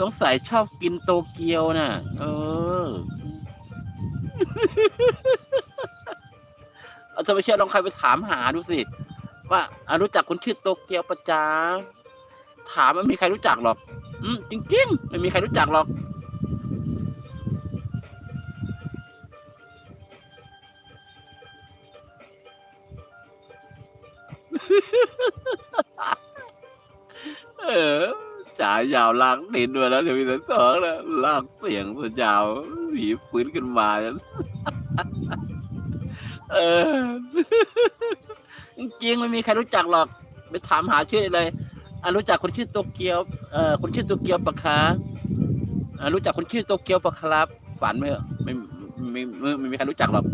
สงสัยชอบกินโตเกียวน่ะ เออเอาถ้าไมเชื่อลองใครไปถามหาดูสิ ว่าอะรู้จักคนชื่อโตเกียวประจาถามไม่มีใครรู้จักหรอก อืมจริงๆไม่มีใครรู้จักหรอกเจ่ายาวลากดินมาแล้วจะมีแต่สองแล้วลากเสียงตัวยาวหวีฟื้นขึ้นมาเออจริงไม่มีใครรู้จักหรอก ไปถามหาชื่อเลยอะรู้จักคนชื่อโตเกียวเอ่อคนชื่อโตเกียวปะคะอะรู้จักคนชื่อโตเกียวปะครับ ฝันไหมหรอไม่ไม่ไม่ไม่มีใครรู้จักหรอก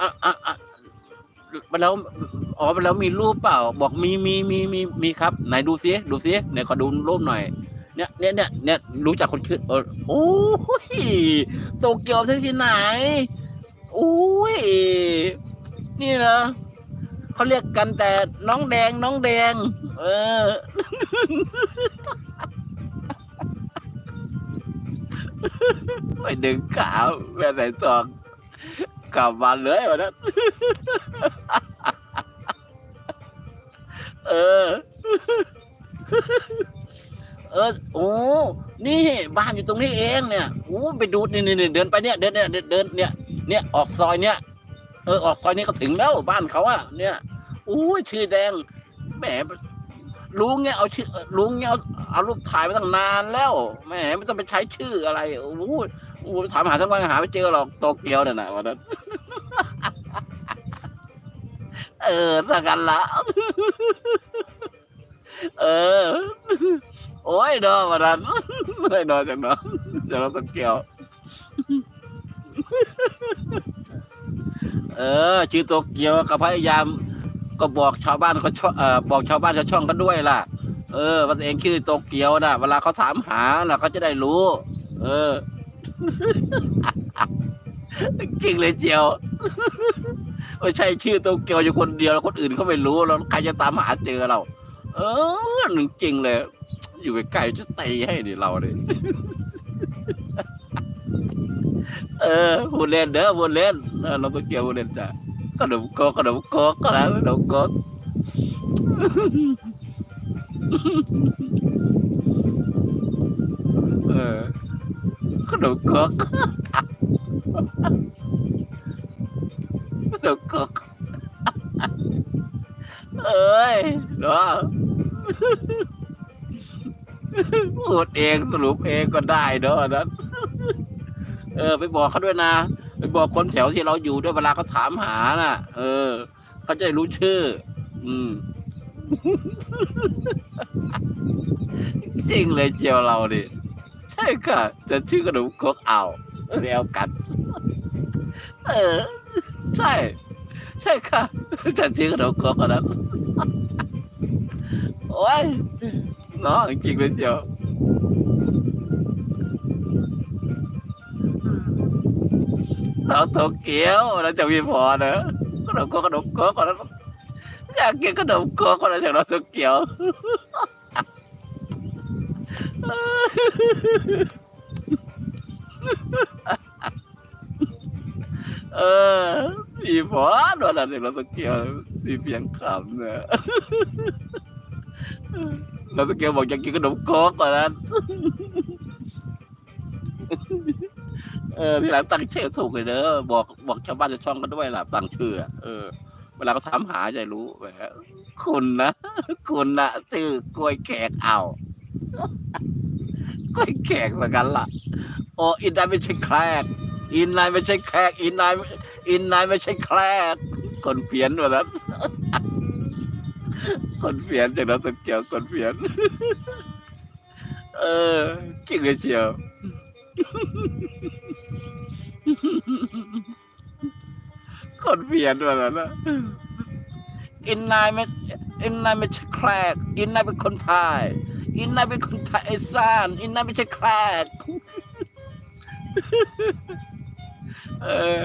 อะอะอะแล้ว อ๋อแล้วมีรูปเปล่า บอกมีมีมีมีมีครับไหนดูซิดูซิไหนขอดูรูปหน่อยเนี่ยเนี่ยเนี่ยเนี่ยรู้จักคนชื่อเออโอ้ยโตเกียวที่ไหนโอ้ยนี่นะเขาเรียกกันแต่น้องแดงน้องแดง เออไปดึงขาแม่ใส่ซองกลับมาเลยวันนั้น เออ เออโอ้นี่บ้านอยู่ตรงนี้เองเนี่ยโอ้ไปดูนี่นี่เดินไปเนี่ยเดินเนี่ยเดินเนี่ยเนี่ยออกซอยเนี่ย เออออกซอยนี้ก็ถึงแล้วบ้านเขาอะเนี่ยโอ้ยชื่อแดงแหมลุงเนี่ยเอาชื่อลุงเนี่ยเอาเอารูปถ่ายมาตั้งนานแล้วแหมไม่ต้องไปใช้ชื่ออะไรโอ้โหโอ้โหถามหาทั้งวันหาไม่เจอหรอกโตเกียวเนี่ยนะวันนั้น เออสักกันละ เออ โอ้ยดอวันนั้นไม่ดอจังเนาะจะเราต้องเกี่ยว เออ ชื่อโตเกียวก็พยายาม ก็บอกชาวบ้านเขาช่องเออบอกชาวบ้านชาวช่องกันด้วยล่ะ เออว่าตัวเองชื่อโตเกียวนะเวลาเขาถามหาน่ะเขาจะได้รู้ เออจริงเลยเจียว ไม่ใช่ชื่อโตเกียวอยู่คนเดียวแล้วคนอื่นเขาไม่รู้แล้วใครจะตามหาเจอเรา เออหนึ่งจริงเลย อยู่ใกล้ๆจะตีให้ดิเราเลยเออพูดเล่นเด้อพูดเล่นเออเราโตเกียวพูดเล่นจ้ะขนมโกกขนมโกกก็แล้วขนมโกกเออขนมโกก ขนมโกกเอ้ยเนาะพูดเองสรุปเองก็ได้เนาะนั้นเออ ไปบอกเขาด้วยนะ ไปบอกคนแถวที่เราอยู่ด้วยเวลาเขาถามหาน่ะ เออเขาจะรู้ชื่อ อืมจริงเลยเจียวเราดิใช่ค่ะ จะชื่อขนมครกเอาแล้วกัน เออ ใช่ ใช่ค่ะจะชื่อขนมครกอันนั้นโอ้ยเนาะจริงเลยเจียวเราโตเกียวเราจะมีพอเนอะขนมครกขนมครกก่อนนะอยากกินขนมครกก่อนนะจากเราโตเกียว มีพอโดนอะไรเราตะเกียวมีเพียงคำเนี่ยเราตะเกียวบอกอยากกินขนมโคกก่อนนั้นเออที่หลังตั้งชื่อถูกเลยเด้อบอกบอกชาวบ้านชาวช่องกันด้วยล่ะตั้งชื่อเออเวลาเขาถามหาจะรู้แหมคุณนะคุณนะชื่อกล้วยแขกเอากล้วยแขกเหมือนกันล่ะโออินไดไม่ใช่แครกอินไนไม่ใช่แขกอินไน อินไนไม่ใช่แครกคนเพี้ยนว่านั้นคนเพี้ยนจากนั้นตะเกียวคนเพี้ยน เออกิ่งเลยเชียวคนเพี้ยนว่านั้นนะอินไนไม่อินไนไม่ใช่แครกอินไนเป็นคนไทย อินไนเป็นคนไทยไอ้ซ่านอินไนไม่ใช่แครกเออ